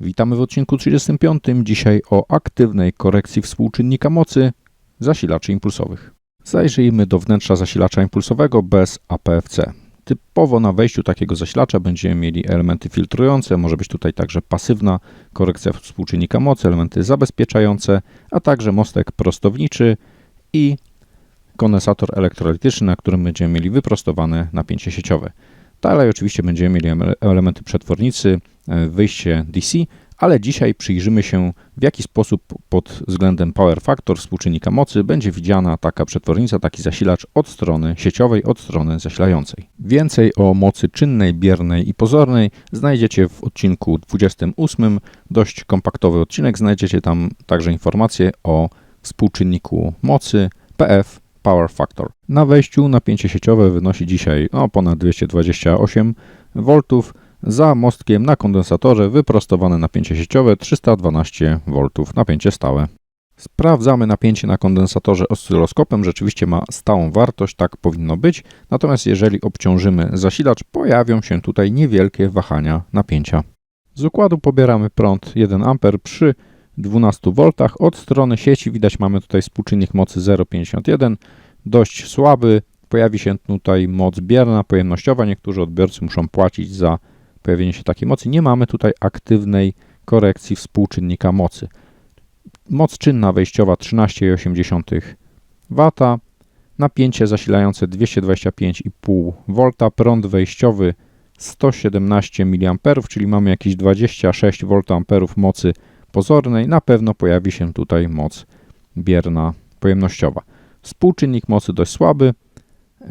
Witamy w odcinku 35. Dzisiaj o aktywnej korekcji współczynnika mocy zasilaczy impulsowych. Zajrzyjmy do wnętrza zasilacza impulsowego bez APFC. Typowo na wejściu takiego zasilacza będziemy mieli elementy filtrujące, może być tutaj także pasywna korekcja współczynnika mocy, elementy zabezpieczające, a także mostek prostowniczy i kondensator elektrolityczny, na którym będziemy mieli wyprostowane napięcie sieciowe. Dalej oczywiście będziemy mieli ele- elementy przetwornicy, e, wyjście DC, ale dzisiaj przyjrzymy się w jaki sposób pod względem power factor współczynnika mocy będzie widziana taka przetwornica, taki zasilacz od strony sieciowej, od strony zasilającej. Więcej o mocy czynnej, biernej i pozornej znajdziecie w odcinku 28, dość kompaktowy odcinek, znajdziecie tam także informacje o współczynniku mocy PF Power Factor. Na wejściu napięcie sieciowe wynosi dzisiaj ponad 228 V. Za mostkiem na kondensatorze wyprostowane napięcie sieciowe 312 V napięcie stałe. Sprawdzamy napięcie na kondensatorze oscyloskopem. Rzeczywiście ma stałą wartość, tak powinno być. Natomiast jeżeli obciążymy zasilacz, pojawią się tutaj niewielkie wahania napięcia. Z układu pobieramy prąd 1 A przy 12 V. Od strony sieci widać mamy tutaj współczynnik mocy 0,51, dość słaby. Pojawi się tutaj moc bierna, pojemnościowa. Niektórzy odbiorcy muszą płacić za pojawienie się takiej mocy. Nie mamy tutaj aktywnej korekcji współczynnika mocy. Moc czynna wejściowa 13,8 W, napięcie zasilające 225,5 V, prąd wejściowy 117 mA, czyli mamy jakieś 26 VA mocy pozornej, na pewno pojawi się tutaj moc bierna pojemnościowa. Współczynnik mocy dość słaby.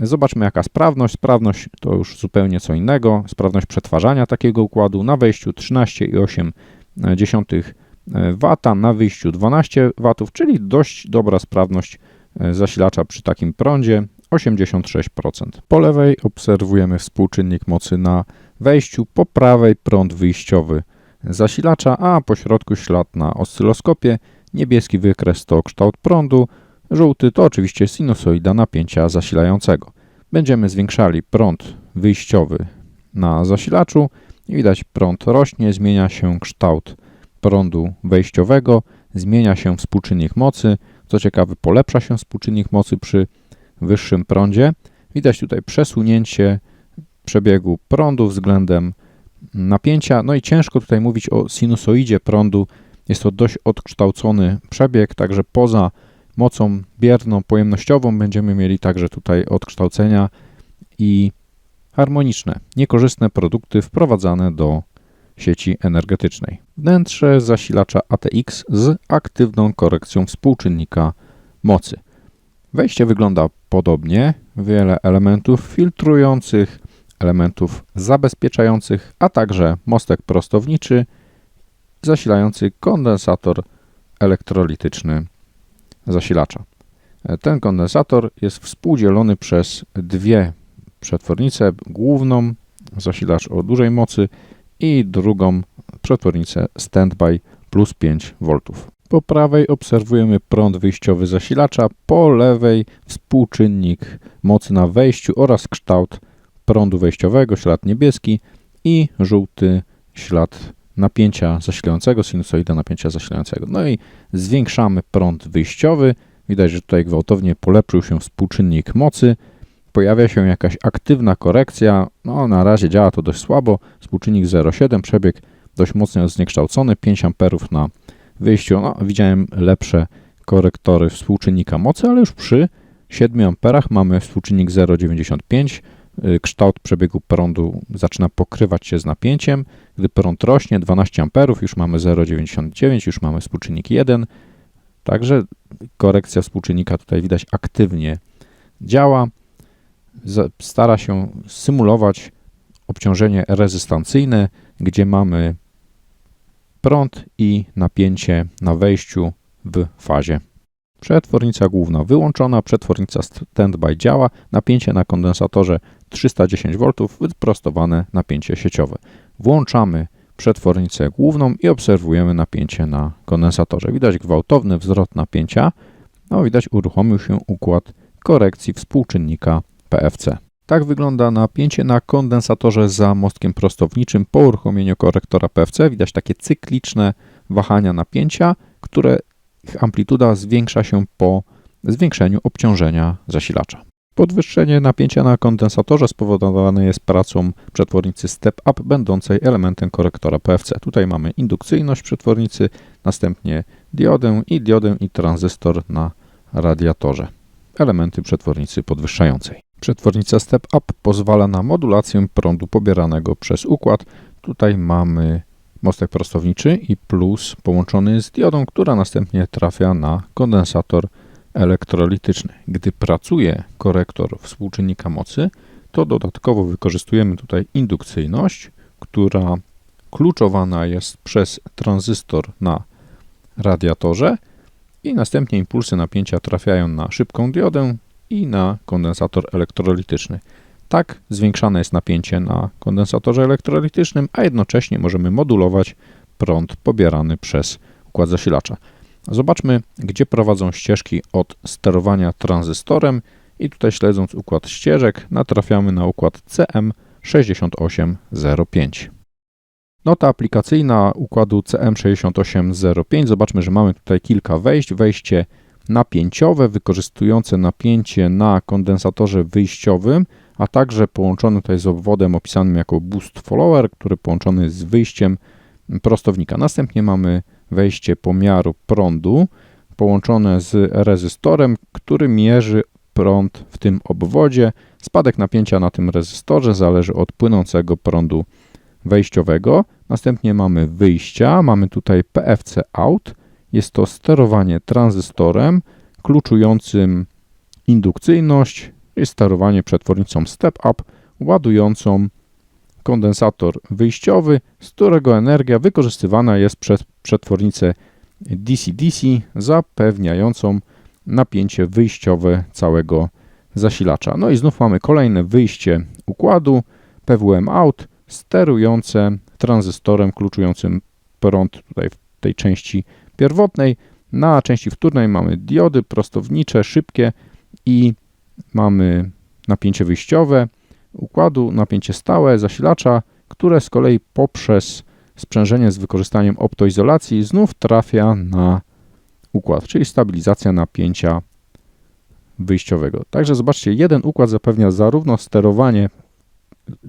Zobaczmy jaka sprawność. Sprawność to już zupełnie co innego. Sprawność przetwarzania takiego układu na wejściu 13,8 W, na wyjściu 12 W, czyli dość dobra sprawność zasilacza przy takim prądzie 86%. Po lewej obserwujemy współczynnik mocy na wejściu, po prawej prąd wyjściowy zasilacza, a po środku ślad na oscyloskopie. Niebieski wykres to kształt prądu, żółty to oczywiście sinusoida napięcia zasilającego. Będziemy zwiększali prąd wyjściowy na zasilaczu i widać prąd rośnie, zmienia się kształt prądu wejściowego, zmienia się współczynnik mocy. Co ciekawe, polepsza się współczynnik mocy przy wyższym prądzie. Widać tutaj przesunięcie przebiegu prądu względem napięcia. No i ciężko tutaj mówić o sinusoidzie prądu. Jest to dość odkształcony przebieg, także poza mocą bierną, pojemnościową będziemy mieli także tutaj odkształcenia i harmoniczne, niekorzystne produkty wprowadzane do sieci energetycznej. Wnętrze zasilacza ATX z aktywną korekcją współczynnika mocy. Wejście wygląda podobnie, wiele elementów filtrujących, elementów zabezpieczających, a także mostek prostowniczy zasilający kondensator elektrolityczny zasilacza. Ten kondensator jest współdzielony przez dwie przetwornice, główną zasilacz o dużej mocy i drugą przetwornicę standby plus 5 V. Po prawej obserwujemy prąd wyjściowy zasilacza, po lewej współczynnik mocy na wejściu oraz kształt prądu wejściowego, ślad niebieski i żółty ślad napięcia zasilającego, sinusoida napięcia zasilającego. No i zwiększamy prąd wyjściowy. Widać, że tutaj gwałtownie polepszył się współczynnik mocy. Pojawia się jakaś aktywna korekcja. No, na razie działa to dość słabo. Współczynnik 0,7, przebieg dość mocno zniekształcony, 5 A na wyjściu. No, widziałem lepsze korektory współczynnika mocy, ale już przy 7 A mamy współczynnik 0,95 kształt przebiegu prądu zaczyna pokrywać się z napięciem. Gdy prąd rośnie 12 A, już mamy 0,99, już mamy współczynnik 1. Także korekcja współczynnika tutaj widać aktywnie działa. Stara się symulować obciążenie rezystancyjne, gdzie mamy prąd i napięcie na wejściu w fazie. Przetwornica główna wyłączona, przetwornica standby działa, napięcie na kondensatorze 310 V, wyprostowane napięcie sieciowe. Włączamy przetwornicę główną i obserwujemy napięcie na kondensatorze. Widać gwałtowny wzrost napięcia, no widać uruchomił się układ korekcji współczynnika PFC. Tak wygląda napięcie na kondensatorze za mostkiem prostowniczym po uruchomieniu korektora PFC. Widać takie cykliczne wahania napięcia, które ich amplituda zwiększa się po zwiększeniu obciążenia zasilacza. Podwyższenie napięcia na kondensatorze spowodowane jest pracą przetwornicy step-up, będącej elementem korektora PFC. Tutaj mamy indukcyjność przetwornicy, następnie diodę i diodę i tranzystor na radiatorze. Elementy przetwornicy podwyższającej. Przetwornica step-up pozwala na modulację prądu pobieranego przez układ. Tutaj mamy mostek prostowniczy i plus połączony z diodą, która następnie trafia na kondensator elektrolityczny. Gdy pracuje korektor współczynnika mocy, to dodatkowo wykorzystujemy tutaj indukcyjność, która kluczowana jest przez tranzystor na radiatorze i następnie impulsy napięcia trafiają na szybką diodę i na kondensator elektrolityczny. Tak zwiększane jest napięcie na kondensatorze elektrolitycznym, a jednocześnie możemy modulować prąd pobierany przez układ zasilacza. Zobaczmy, gdzie prowadzą ścieżki od sterowania tranzystorem i tutaj śledząc układ ścieżek natrafiamy na układ CM6805. Nota aplikacyjna układu CM6805. Zobaczmy, że mamy tutaj kilka wejść. Wejście napięciowe wykorzystujące napięcie na kondensatorze wyjściowym, a także połączone tutaj z obwodem opisanym jako boost follower, który połączony jest z wyjściem prostownika. Następnie mamy wejście pomiaru prądu połączone z rezystorem, który mierzy prąd w tym obwodzie. Spadek napięcia na tym rezystorze zależy od płynącego prądu wejściowego. Następnie mamy wyjścia, mamy tutaj PFC out. Jest to sterowanie tranzystorem kluczującym indukcyjność i sterowanie przetwornicą step up ładującą kondensator wyjściowy, z którego energia wykorzystywana jest przez przetwornicę DC-DC zapewniającą napięcie wyjściowe całego zasilacza. No i znów mamy kolejne wyjście układu PWM out sterujące tranzystorem kluczującym prąd tutaj w tej części pierwotnej. Na części wtórnej mamy diody prostownicze, szybkie i mamy napięcie wyjściowe układu, napięcie stałe zasilacza, które z kolei poprzez sprzężenie z wykorzystaniem optoizolacji znów trafia na układ, czyli stabilizacja napięcia wyjściowego. Także zobaczcie, jeden układ zapewnia zarówno sterowanie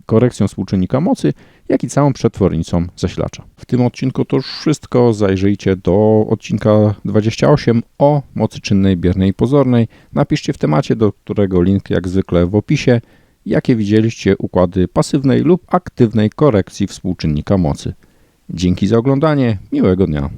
korekcją współczynnika mocy, jak i całą przetwornicą zasilacza. W tym odcinku to już wszystko. Zajrzyjcie do odcinka 28 o mocy czynnej, biernej i pozornej. Napiszcie w temacie, do którego link jak zwykle w opisie, jakie widzieliście układy pasywnej lub aktywnej korekcji współczynnika mocy. Dzięki za oglądanie, miłego dnia.